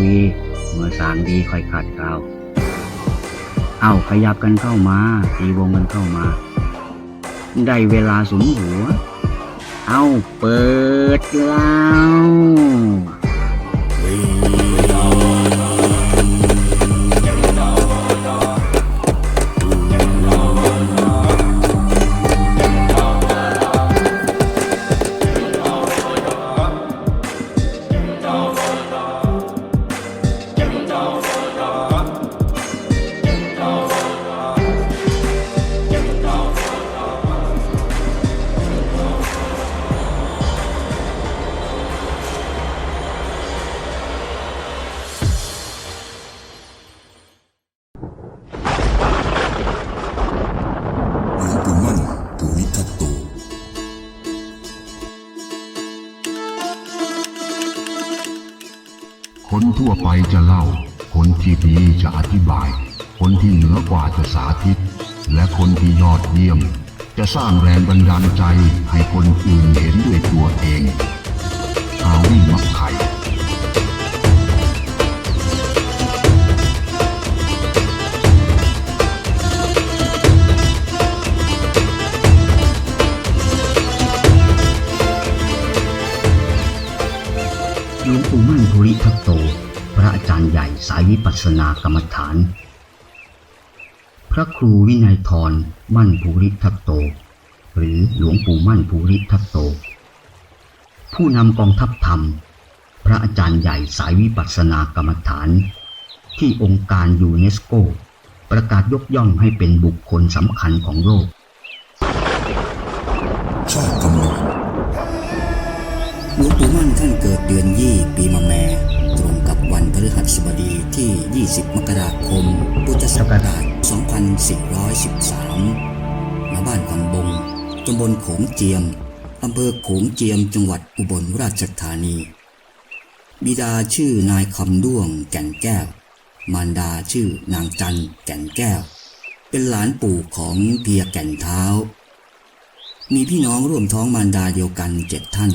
วีเมื่อสางดีค่อยขาดเกลาเอาขยับกันเข้ามาตีวงกันเข้ามา ได้เวลาสุมหัว เอาเปิดแล้ว จะสาธิต และคนที่ยอดเยี่ยม จะสร้างแรงบันดาลใจให้คนอื่นเห็นด้วยตัวเองอาวิมักไข่หลวงปู่มั่นภูริทัตโต พระอาจารย์ใหญ่สายวิปัสสนากรรมฐาน ระครูวินัยทรมั่นภูริทัตโต หรือหลวงปู่มั่นภูริทัตโต ผู้นำกองทัพธรรม พระอาจารย์ใหญ่สายวิปัสสนากรรมฐาน ที่องค์การยูเนสโก ประกาศยกย่องให้เป็นบุคคลสำคัญของโลกชาติกำเนิดหลวงปู่มั่นท่านเกิดเดือนยี่ปีมะแม่ตรงกับวันพฤหัสบดีที่ 20 มกราคม พุทธศักราช 2413 ณ บ้านคำบง ตำบลโขงเจียม อำเภอโขงเจียม จังหวัดอุบลราชธานี บิดาชื่อนายคำด้วงแก่นแก้ว มารดาชื่อนางจันแก่นแก้ว เป็นหลานปู่ของเพียแก่นเท้า มีพี่น้องร่วมท้องมารดาเดียวกันเจ็ดท่าน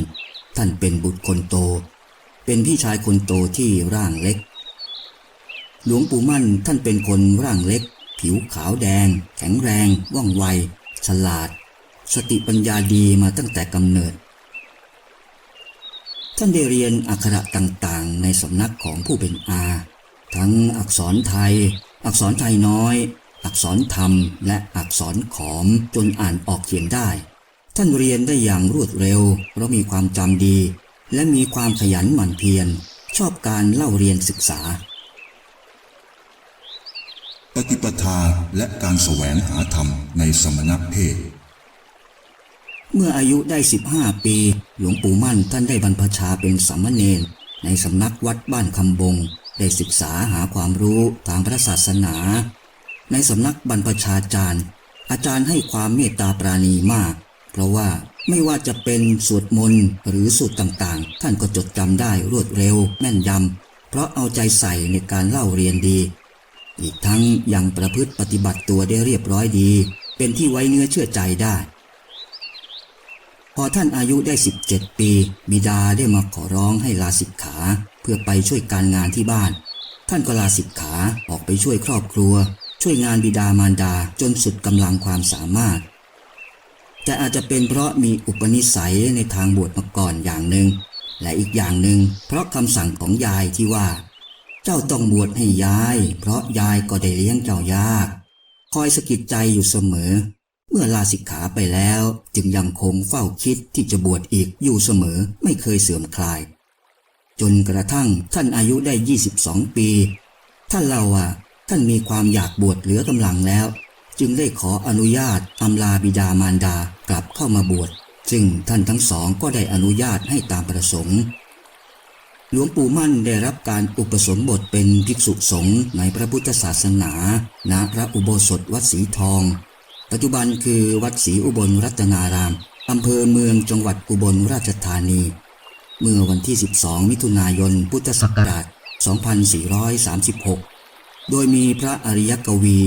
ท่านเป็นบุตรคนโต เป็นพี่ชายคนโตที่ร่างเล็กหลวงปู่มั่นท่านเป็นคนร่างเล็ก ผิวขาวแดง แข็งแรง ว่องไว ฉลาด สติปัญญาดีมาตั้งแต่กำเนิด ท่านได้เรียนอักขระต่างๆ ในสำนักของผู้เป็นอา ทั้งอักษรไทย อักษรไทยน้อย อักษรธรรม และอักษรขอมจนอ่านออกเขียนได้ ท่านเรียนได้อย่างรวดเร็ว เพราะมีความจำดี และมีความขยันหมั่นเพียรชอบการเล่าเรียนศึกษา ปฏิปทาและการแสวงหาธรรมในสมณเพศ เมื่ออายุได้ 15 ปี หลวงปู่มั่นท่านได้บรรพชาเป็นสามเณรในสำนักวัดบ้านคำบง ได้ศึกษาหาความรู้ทางพระศาสนา ในสำนักบรรพชาจารย์ อาจารย์ให้ความเมตตาปราณีมาก เพราะว่าไม่ว่าจะเป็นสวดมนต์หรือสูตรต่างๆ ท่านก็จดจำได้รวดเร็วแม่นยำเพราะเอาใจใส่ในการเล่าเรียนดี อีกทั้งยังประพฤติปฏิบัติตัวได้เรียบร้อยดี เป็นที่ไว้เนื้อเชื่อใจได้ พอท่านอายุได้ 17 ปี บิดาได้มาขอร้องให้ลาสิกขา เพื่อไปช่วยการงานที่บ้าน ท่านก็ลาสิกขาออกไปช่วยครอบครัว ช่วยงานบิดามารดาจนสุดกำลังความสามารถ แต่อาจจะเป็นเพราะมีอุปนิสัยในทางบวชมาก่อนอย่างหนึ่งและอีกอย่างหนึ่งเพราะคำสั่งของยายที่ว่า เจ้าต้องบวชให้ยาย เพราะยายก็ได้เลี้ยงเจ้ายาก คอยสะกิดใจอยู่เสมอ เมื่อลาสิกขาไปแล้ว จึงยังคงเฝ้าคิดที่จะบวชอีกอยู่เสมอไม่เคยเสื่อมคลาย จนกระทั่งท่านอายุได้ 22 ปี ท่านเล่าว่าท่านมีความอยากบวชเหลือกำลังแล้ว จึงได้ขออนุญาตอำลาบิดามารดากลับเข้ามาบวชซึ่งท่านทั้งสองก็ได้อนุญาตให้ตามประสงค์ หลวงปู่มั่นได้รับการอุปสมบทเป็นภิกษุสงฆ์ในพระพุทธศาสนา ณ พระอุโบสถวัดสีทอง ปัจจุบันคือวัดศรีอุบลรัตนาราม อำเภอเมืองจังหวัดอุบลราชธานี เมื่อวันที่ 12 มิถุนายน พุทธศักราช 2436 โดยมีพระอริยกวี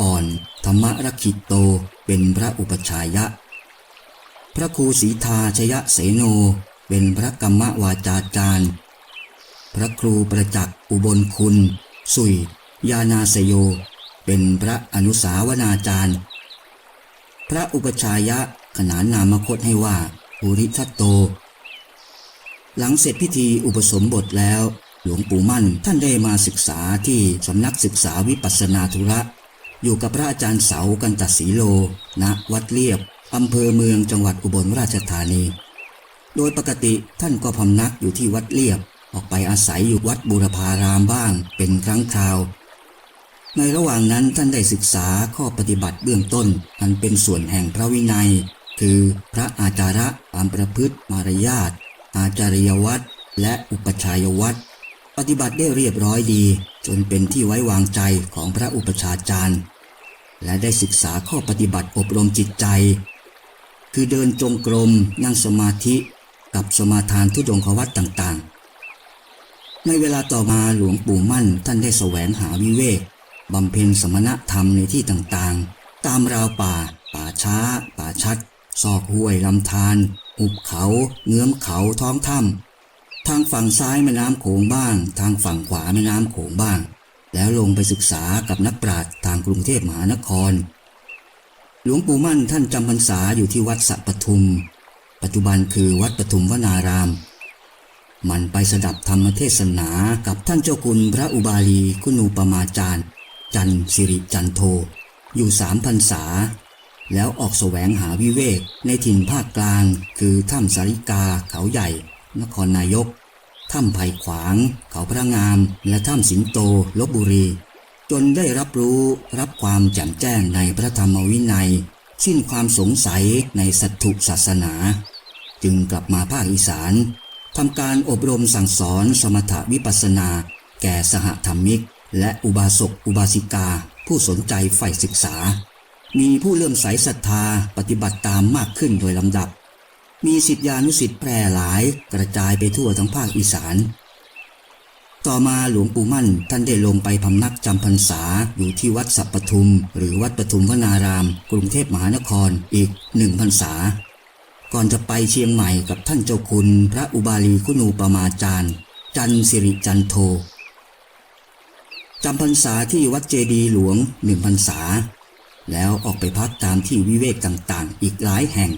อ่อน ธรรมรักขิโต เป็นพระอุปชฌายะ พระครูศรีทาชยะเสโน เป็นพระกรรมวาจาจารย์ พระครูประจักษ์อุบลคุณ สุย ยานาสโย เป็นพระอนุสาวนาจารย์ พระอุปชายะขนานนามคตให้ว่าภูริทัตโต หลังเสร็จพิธีอุปสมบทแล้ว หลวงปู่มั่นท่านได้มาศึกษาที่สำนักศึกษาวิปัสสนาธุระ อยู่กับพระอาจารย์เสากันตศีโล ณ วัดเลียบอำเภอเมืองจังหวัดอุบลราชธานี โดยปกติท่านก็พำนักอยู่ที่วัดเลียบ ออกไปอาศัยอยู่วัดบูรพารามบ้างเป็นครั้งคราว ในระหว่างนั้นท่านได้ศึกษาข้อปฏิบัติเบื้องต้นอันเป็นส่วนแห่งพระวินัย คือพระอาจาระความประพฤติมารยาทอาจาริยวัตรและอุปชายวัตรปฏิบัติได้เรียบร้อยดี จนเป็นที่ไว้วางใจของพระอุปชาจารย์ และได้ศึกษาข้อปฏิบัติอบรมจิตใจ คือเดินจงกรมนั่งสมาธิกับสมาทานทุดงควัตต่างๆ ในเวลาต่อมาหลวงปู่มั่นท่านได้แสวงหาวิเวกบำเพ็ญสมณธรรมในที่ต่างๆ ตามราวป่า ป่าช้า ป่าชัด ซอกห้วยลำธารหุบเขา เงื้อมเขาท้องถ้ำทางฝั่งซ้ายแม่น้ำโขงบ้าง ทางฝั่งขวาแม่น้ำโขงบ้าง แล้วลงไปศึกษากับนักปราชญ์ทางกรุงเทพมหานคร หลวงปู่มั่นท่านจำพรรษาอยู่ที่วัดสะปทุม ปัจจุบันคือวัดปทุมวนาราม มันไปสดับธรรมเทศนากับท่านเจ้าคุณพระอุบาลีคุณูปมาจารย์ จันสิริจันโท อยู่สามพรรษา แล้วออกแสวงหาวิเวกในถิ่นภาคกลาง คือถ้ำสาริกาเขาใหญ่ นครนายก ถ้ำไผ่ขวาง เขาพระงาม และถ้ำสิงโตลบบุรี จนได้รับรู้รับความแจ่มแจ้งในพระธรรมวินัย สิ้นความสงสัยในสัตถุศาสนา จึงกลับมาภาคอีสาน ทำการอบรมสั่งสอนสมถวิปัสสนา แก่สหธรรมิก และอุบาสกอุบาสิกา ผู้สนใจใฝ่ศึกษา มีผู้เลื่อมใสศรัทธาปฏิบัติตามมากขึ้นโดยลำดับ มีสิทธิานุสิทธิ์แพร่หลายกระจายไปทั่วทั้งภาคอีสาน ต่อมาหลวงปู่มั่นท่านได้ลงไปพำนักจำพรรษาอยู่ที่วัดสัปปทุม หรือวัดปทุมวนาราม กรุงเทพมหานครอีกหนึ่งพรรษา ก่อนจะไปเชียงใหม่กับท่านเจ้าคุณพระอุบาลีคุณูปมาจารย์ จันสิริจันโทจำพรรษาที่วัดเจดีหลวงหนึ่งพรรษา แล้วออกไปพักตามที่วิเวกต่างๆ อีกหลายแห่ง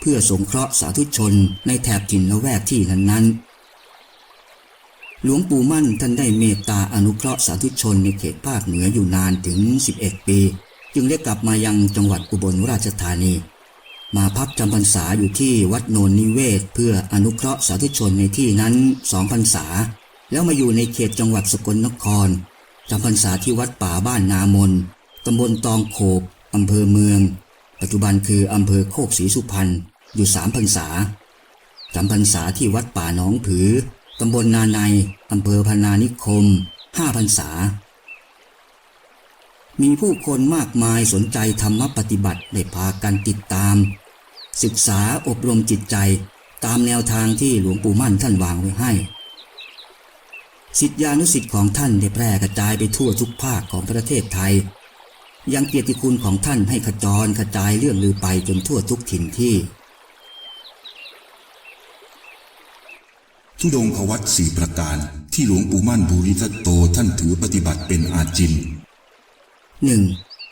เพื่อสงเคราะห์สาธุชนในแถบถิ่นละแวกที่นั้นๆ หลวงปู่มั่นท่านได้เมตตาอนุเคราะห์สาธุชนในเขตภาคเหนืออยู่นานถึง 11 ปี จึงได้กลับมายังจังหวัดอุบลราชธานี มาพักจำพรรษาอยู่ที่วัดโนนนิเวศ เพื่ออนุเคราะห์สาธุชนในที่นั้นสองพรรษา แล้วมาอยู่ในเขตจังหวัดสกลนครจำพรรษาที่วัดป่าบ้านนามนตำบลตองโขบอำเภอเมือง ปัจจุบันคืออำเภอโคกศรีสุพรรณอยู่สามพรรษาจำพรรษาที่วัดป่าหนองผือตำบลนาในอำเภอพนานิคมห้าพรรษา มีผู้คนมากมายสนใจธรรมปฏิบัติได้พากันติดตาม ศึกษาอบรมจิตใจตามแนวทางที่หลวงปู่มั่นท่านวางไว้ให้สิทธิานุสิทธิ์ของท่านได้แพร่กระจายไปทั่วทุกภาคของประเทศไทย ยังเกียรติคุณของท่านให้ขจรกระจายเรื่องลือไปจนทั่วทุกถิ่นที่ ทุดงควัตสี่ประการที่หลวงปู่มั่นบูริทัตโตท่านถือปฏิบัติเป็นอาจินหนึ่ง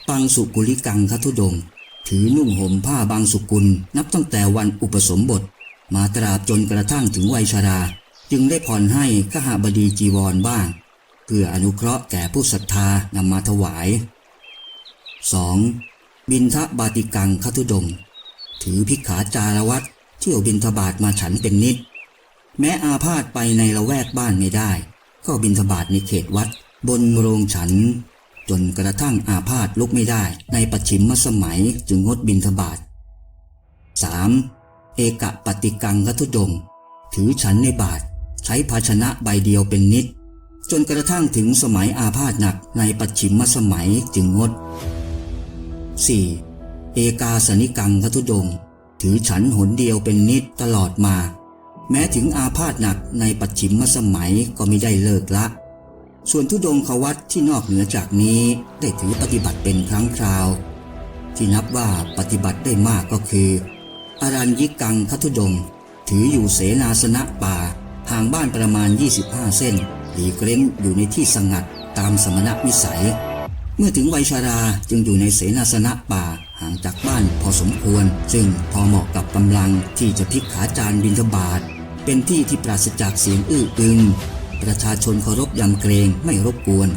ปังสุกุลิกังคทุดงค์ ถือนุ่งห่มผ้าบางสุกุล นับตั้งแต่วันอุปสมบท มาตราบจนกระทั่งถึงวัยชรา จึงได้ผ่อนให้ขหาบดีจีวรบ้าง เพื่ออนุเคราะห์แก่ผู้ศรัทธานำมาถวาย 2. บินทบาติกังคทุดง ถือพิกขาจารวัตเที่ยวบินทบาทมาฉันเป็นนิด แม้อาพาธไปในละแวกบ้านไม่ได้ ก็บินทบาทในเขตวัด บนโรงฉัน จนกระทั่งอาพาธลุกไม่ได้ ในปัจฉิมสมัยจึงงดบินทบาท 3. เอกปฏิกังคทุดง ถือฉันในบาท ใช้ภาชนะใบเดียวเป็นนิด จนกระทั่งถึงสมัยอาพาธหนักในปัจฉิมสมัยจึงงด 4. เอกาสนิกังคทุดง ถือฉันหนเดียวเป็นนิดตลอดมา แม้ถึงอาพาธหนักในปัจฉิมสมัยก็ไม่ได้เลิกละ ส่วนทุดงควัตที่นอกเหนือจากนี้ได้ถือปฏิบัติเป็นครั้งคราว ที่นับว่าปฏิบัติได้มากก็คืออารัญญิกังคทุดง ถืออยู่เสนาสนะป่าห่างบ้านประมาณ 25 เส้นหลีกล้นอยู่ในที่สงัดตามสมณวิสัย เมื่อถึงวัยชาราจึงอยู่ในเสนาสนะป่าห่างจากบ้านพอสมควร ซึ่งพอเหมาะกับกำลังที่จะพลิกขาจานบินทบาทเป็นที่ที่ปราศจากเสียงอื้ออึง ประชาชนเคารพยำเกรงไม่รบกวน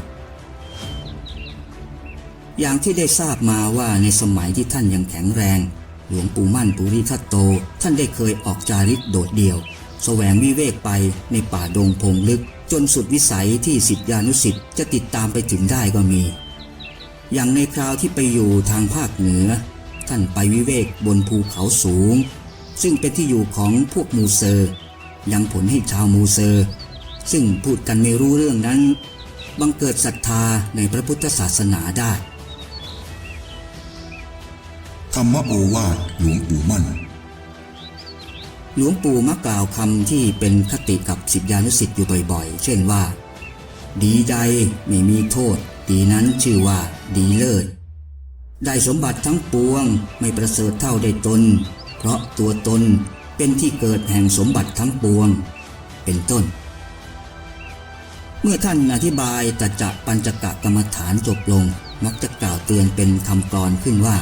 อย่างที่ได้ทราบมาว่าในสมัยที่ท่านยังแข็งแรง หลวงปู่มั่นปุริทัตโต ท่านได้เคยออกจาริกโดดเดี่ยวแสวงวิเวกไปในป่าดงพงลึก จนสุดวิสัยที่สิทธิานุสิทธิ์จะติดตามไปถึงได้ก็มี อย่างในคราวที่ไปอยู่ทางภาคเหนือ ท่านไปวิเวกบนภูเขาสูง ซึ่งเป็นที่อยู่ของพวกมูเซอร์ยังผลให้ชาวมูเซอร์ ซึ่งพูดกันไม่รู้เรื่องนั้น บังเกิดศรัทธาในพระพุทธศาสนาได้ ธรรมโอวาทหลวงปู่มั่น หลวงปู่มักกล่าวคำที่เป็นคติกับศิษยานุศิษย์อยู่บ่อยๆ เช่นว่า ดีใดไม่มีโทษ ดีนั้นชื่อว่าดีเลิศ ได้สมบัติทั้งปวงไม่ประเสริฐเท่าได้ตน เพราะตัวตนเป็นที่เกิดแห่งสมบัติทั้งปวง เป็นต้น เมื่อท่านอธิบายตัจะปัญจกะกรรมฐานจบลง มักจะกล่าวเตือนเป็นคำกรอนขึ้นว่า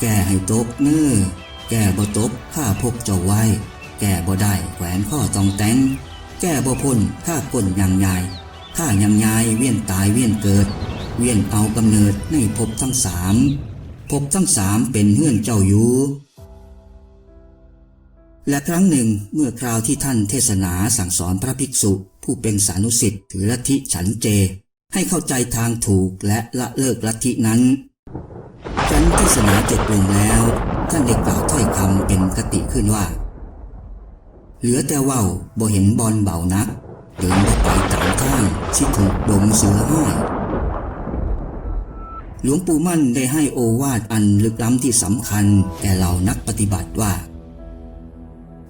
แก้ให้ตกเนื้อแก้บ่ตกข้าพกเจ้าไว้ แก้บ่ได้แขวนข้อตองแตงแก้บ่พ้นข้าก้นยังยายข้ายังยายเวียนตายเวียนเกิด เวียนเอากำเนิดในภพทั้งสามภพทั้งสามเป็นเฮื่อนเจ้าอยู่และครั้งหนึ่งเมื่อคราวที่ท่านเทศนาสั่งสอนพระภิกษุ ผู้เป็นสานุสิทธิ์ถือลัทธิฉันเจ ให้เข้าใจทางถูกและละเลิกลัทธินั้นครั้นเทศนาจบลงแล้ว ท่านได้กล่าวถ้อยคำเป็นคติขึ้นว่า เหลือแต่ว่าวบ่เห็นบอลเบานัก เดินไปตามทางที่ถูกดงเสือห้ายหลวงปู่มั่นได้ให้โอวาทอันลึกล้ำที่สำคัญแก่เหล่านักปฏิบัติว่า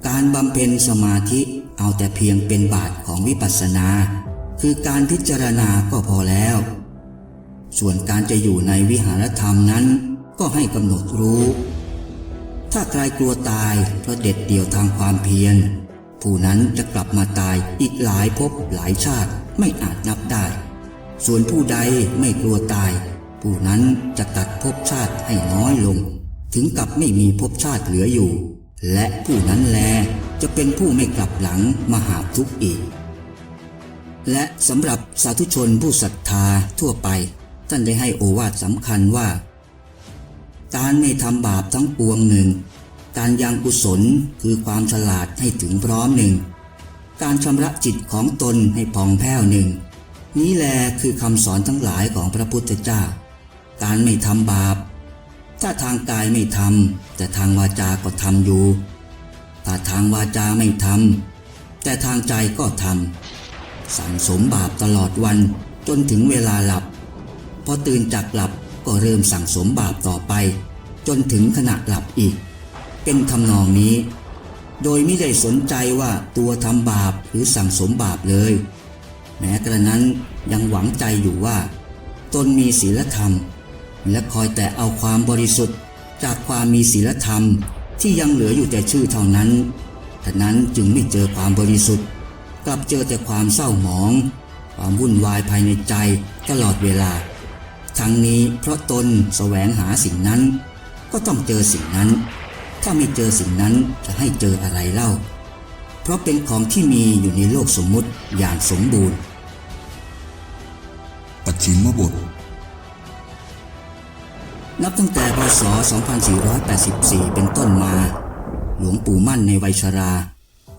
การบำเพ็ญสมาธิ เอาแต่เพียงเป็นบาทของวิปัสสนา คือการพิจารณาก็พอแล้ว ส่วนการจะอยู่ในวิหารธรรมนั้น ก็ให้กำหนดรู้ ถ้าใครกลัวตายเพราะเด็ดเดี่ยวทางความเพียร ผู้นั้นจะกลับมาตายอีกหลายภพหลายชาติไม่อาจนับได้ ส่วนผู้ใดไม่กลัวตาย ผู้นั้นจะตัดภพชาติให้น้อยลง ถึงกับไม่มีภพชาติเหลืออยู่ และผู้นั้นแล จะเป็นผู้ไม่กลับหลังมาหาทุกข์อีก และสำหรับสาธุชนผู้ศรัทธาทั่วไป ท่านได้ให้โอวาทสำคัญว่า การไม่ทำบาปทั้งปวงหนึ่ง การยังกุศลคือความฉลาดให้ถึงพร้อมหนึ่ง การชำระจิตของตนให้ผ่องแผ้วหนึ่ง นี้แลคือคำสอนทั้งหลายของพระพุทธเจ้า การไม่ทำบาป ถ้าทางกายไม่ทำแต่ทางวาจาก็ทำอยู่ ถ้าทางวาจาไม่ทำแต่ทางใจก็ทำสั่งสมบาปตลอดวันจนถึงเวลาหลับ พอตื่นจากหลับก็เริ่มสั่งสมบาปต่อไป จนถึงขณะหลับอีก เป็นทำนองนี้ โดยไม่ได้สนใจว่าตัวทำบาปหรือสั่งสมบาปเลย แม้กระนั้นยังหวังใจอยู่ว่า ตนมีศีลธรรม และคอยแต่เอาความบริสุทธิ์จากความมีศีลธรรม ที่ยังเหลืออยู่แต่ชื่อเท่านั้นฉะนั้นจึงไม่เจอความบริสุทธิ์ กลับเจอแต่ความเศร้าหมอง ความวุ่นวายภายในใจตลอดเวลา ทั้งนี้เพราะตนแสวงหาสิ่งนั้น ก็ต้องเจอสิ่งนั้น ถ้าไม่เจอสิ่งนั้นจะให้เจออะไรเล่า เพราะเป็นของที่มีอยู่ในโลกสมมุติอย่างสมบูรณ์ ปัจฉิมบท นับตั้งแต่พศ 2484 เป็นต้นมา หลวงปู่มั่นในวัยชรา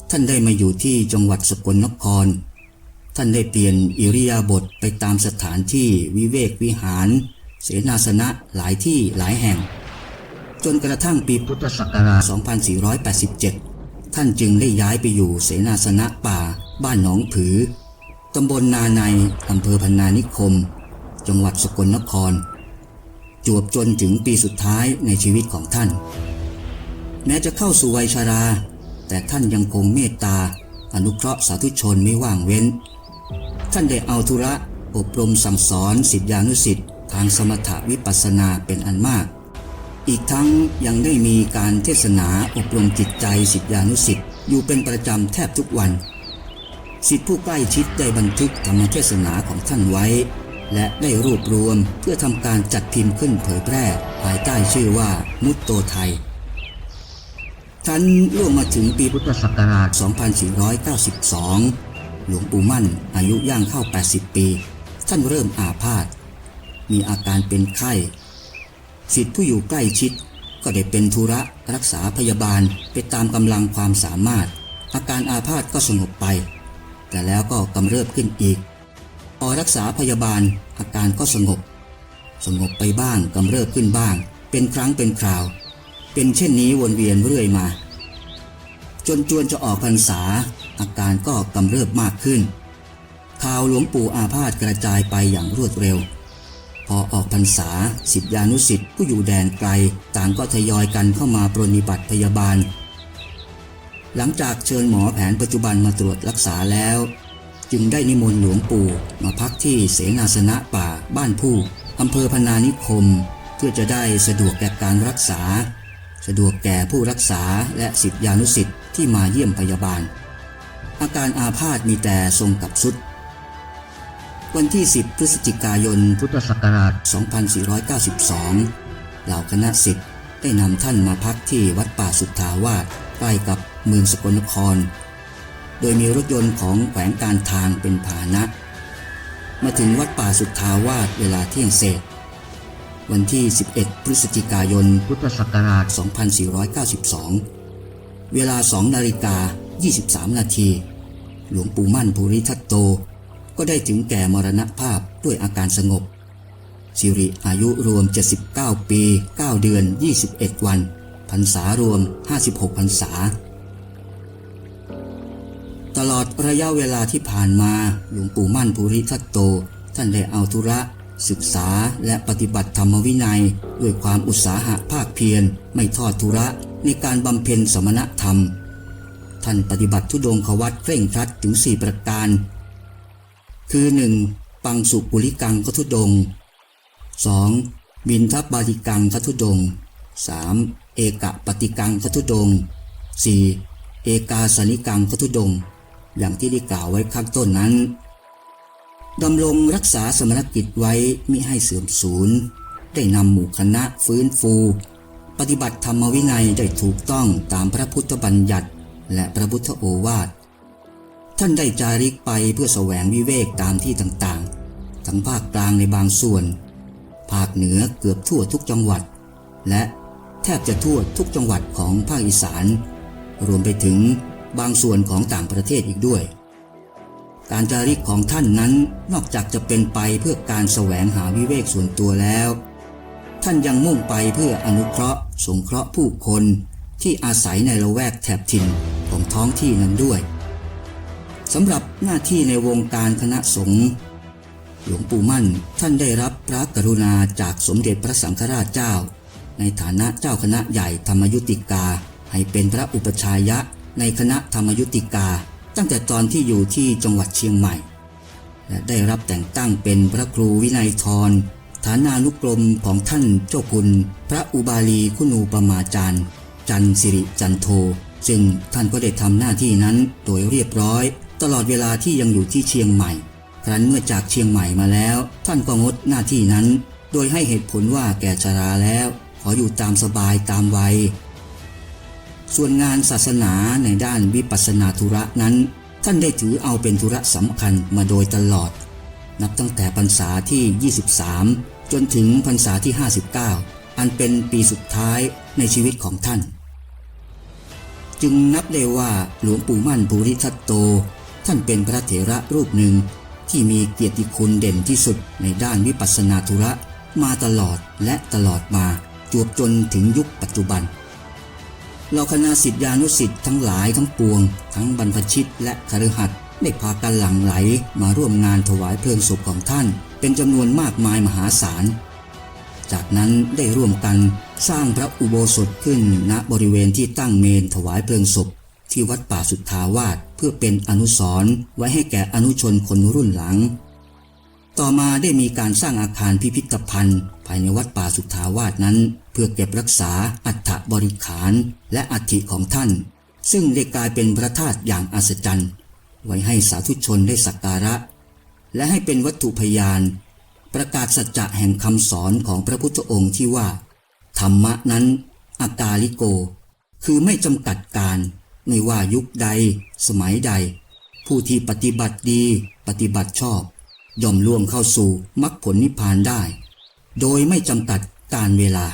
ท่านได้มาอยู่ที่จังหวัดสกลนคร ท่านได้เปลี่ยนอิริยาบถไปตามสถานที่วิเวกวิหาร เสนาสนะหลายที่หลายแห่ง จนกระทั่งปีพุทธศักราช 2487 ท่านจึงได้ย้ายไปอยู่เสนาสนะป่า บ้านหนองผือตำบลนาในอำเภอพันนานิคม จังหวัดสกลนคร จวบจนถึงปีสุดท้ายในชีวิตของท่าน แม้จะเข้าสู่วัยชารา แต่ท่านยังคงเมตตา อนุเคราะห์สาธุชนไม่ว่างเว้น ท่านได้เอาธุระอบรมสั่งสอนสิทธิานุสิทธิ์ทางสมถวิปัสสนาเป็นอันมาก อีกทั้งยังได้มีการเทศนาอบรมจิตใจสิทธิานุสิทธิ์อยู่เป็นประจำแทบทุกวัน สิทธิผู้ใกล้ชิดได้บันทึกธรรมเทศนาของท่านไว้ และได้รวบรวมเพื่อทำการจัดพิมพ์ขึ้นเผยแพร่ ภายใต้ชื่อว่ามุตโตไทยทันล่วงมาถึงปีพุทธศักราช 2492 หลวงปู่มั่นอายุย่างเข้า 80 ปี ท่านเริ่มอาพาธ มีอาการเป็นไข้ สิทธิผู้อยู่ใกล้ชิด ก็ได้เป็นธุระรักษาพยาบาลไปตามกำลังความสามารถ อาการอาพาธก็สงบไป แต่แล้วก็กำเริบขึ้นอีก พอรักษาพยาบาลอาการก็สงบ สงบไปบ้างกำเริบขึ้นบ้าง เป็นครั้งเป็นคราว เป็นเช่นนี้วนเวียนเรื่อยมา จนจวนจะออกพรรษา อาการก็กำเริบมากขึ้นข่าวหลวงปู่อาพาธกระจายไปอย่างรวดเร็ว พอออกพรรษาสิทธิานุสิทธิ์ผู้อยู่แดนไกล ต่างก็ทยอยกันเข้ามาปรนนิบัติพยาบาล หลังจากเชิญหมอแผนปัจจุบันมาตรวจรักษาแล้ว จึงได้นิมนต์หลวงปู่มาพักที่เสนาสนะป่าบ้านผู้อำเภอพนานิคม เพื่อจะได้สะดวกแก่การรักษา สะดวกแก่ผู้รักษาและสิทธิานุสิทธิ์ที่มาเยี่ยมพยาบาล อาการอาพาธมีแต่ทรงกับสุด วันที่ 10 พฤศจิกายนพุทธศักราช 2492 เหล่าคณะสิทธิ์ได้นำท่านมาพักที่วัดป่าสุทธาวาสใกล้กับเมืองสกลนคร โดยมีรถยนต์ของแขวงการทางเป็นพาหนะ มาถึงวัดป่าสุทธาวาสเวลาเที่ยงเศษ วันที่ 11 พฤศจิกายน พุทธศักราช 2492 เวลา 2 นาฬิกา 23 นาที หลวงปู่มั่นภูริทัตโต ก็ได้ถึงแก่มรณภาพด้วยอาการสงบ สิริอายุรวม 79 ปี 9 เดือน 21 วันพรรษารวม 56พรรษา ตลอดระยะเวลาที่ผ่านมาหลวงปู่มั่นภูริทัตโต ท่านได้เอาธุระ ศึกษาและปฏิบัติธรรมวินัย ด้วยความอุตสาหะภาคเพียรไม่ทอดทุระในการบำเพ็ญสมณธรรม ท่านปฏิบัติทุดงควัตเคร่งครัดถึง 4 ประการ คือ 1. ปังสุปุริกังคทุดง 2. บินทับบาติกังคทุดง 3. เอกะปฏิกังคทุดง 4. เอกาสนิกังคทุดง อย่างที่ได้กล่าวไว้ข้างต้นนั้นดำรงรักษาสมณกิจไว้มิให้เสื่อมสูญ ได้นำหมู่คณะฟื้นฟู ปฏิบัติธรรมวินัยได้ถูกต้องตามพระพุทธบัญญัติ และพระพุทธโอวาท ท่านได้จาริกไปเพื่อแสวงวิเวกตามที่ต่างๆ ทั้งภาคกลางในบางส่วน ภาคเหนือเกือบทั่วทุกจังหวัด และแทบจะทั่วทุกจังหวัดของภาคอีสาน รวมไปถึง บางส่วนของต่างประเทศอีกด้วย การจาริกของท่านนั้นนอกจากจะเป็นไปเพื่อการแสวงหาวิเวกส่วนตัวแล้ว ท่านยังมุ่งไปเพื่ออนุเคราะห์ สงเคราะห์ผู้คนที่อาศัยในละแวกแถบถิ่นของท้องที่นั้นด้วยสำหรับหน้าที่ในวงการคณะสงฆ์หลวงปู่มั่นท่านได้รับพระกรุณาจากสมเด็จพระสังฆราชเจ้า ในฐานะเจ้าคณะใหญ่ธรรมยุติกา ให้เป็นพระอุปชายะ ในคณะธรรมยุติกา ตั้งแต่ตอนที่อยู่ที่จังหวัดเชียงใหม่ และได้รับแต่งตั้งเป็นพระครูวินัยทรฐานานุกรมของท่านเจ้าคุณ พระอุบาลีคุณูปมาจารย์ จันสิริจันโทซึ่งท่านก็ได้ทำหน้าที่นั้นโดยเรียบร้อย ตลอดเวลาที่ยังอยู่ที่เชียงใหม่ ครั้นเมื่อจากเชียงใหม่มาแล้ว ท่านก็งดหน้าที่นั้น โดยให้เหตุผลว่าแก่ชราแล้ว ขออยู่ตามสบายตามวัย ส่วนงานศาสนาในด้านวิปัสสนาธุระนั้น ท่านได้ถือเอาเป็นธุระสำคัญมาโดยตลอด นับตั้งแต่พรรษาที่ 23 จนถึงพรรษาที่ 59 อันเป็นปีสุดท้ายในชีวิตของท่าน จึงนับได้ว่าหลวงปู่มั่นภูริทัตโต ท่านเป็นพระเถระรูปหนึ่งที่มีเกียรติคุณเด่นที่สุดในด้านวิปัสสนาธุระมาตลอดและตลอดมาจวบจนถึงยุคปัจจุบัน เราคณะสิทธิานุสิทธิ์ทั้งหลายทั้งปวง ทั้งบรรพชิตและคฤหัสถ์ได้พากันหลั่งไหลมาร่วมงานถวายเพลิงศพของท่าน เป็นจำนวนมากมายมหาศาล จากนั้นได้ร่วมกันสร้างพระอุโบสถขึ้นณบริเวณที่ตั้งเมนถวายเพลิงศพ ที่วัดป่าสุทธาวาสเพื่อเป็นอนุสรณ์ไว้ให้แก่อนุชนคนรุ่นหลัง ต่อมาได้มีการสร้างอาคารพิพิธภัณฑ์ ภายในวัดป่าสุทธาวาสนั้น เพื่อเก็บรักษาอัฐบริขารและอัฐิของท่าน ซึ่งได้กลายเป็นพระธาตุอย่างอัศจรรย์ ไว้ให้สาธุชนได้สักการะ และให้เป็นวัตถุพยาน ประกาศสัจจะแห่งคำสอนของพระพุทธองค์ที่ว่า ธรรมะนั้นอากาลิโก คือไม่จำกัดการ ไม่ว่ายุคใด สมัยใด ผู้ที่ปฏิบัติดี ปฏิบัติชอบย่อมล่วงเข้าสู่มรรคผลนิพพานได้ โดยไม่จำกัดการเวลา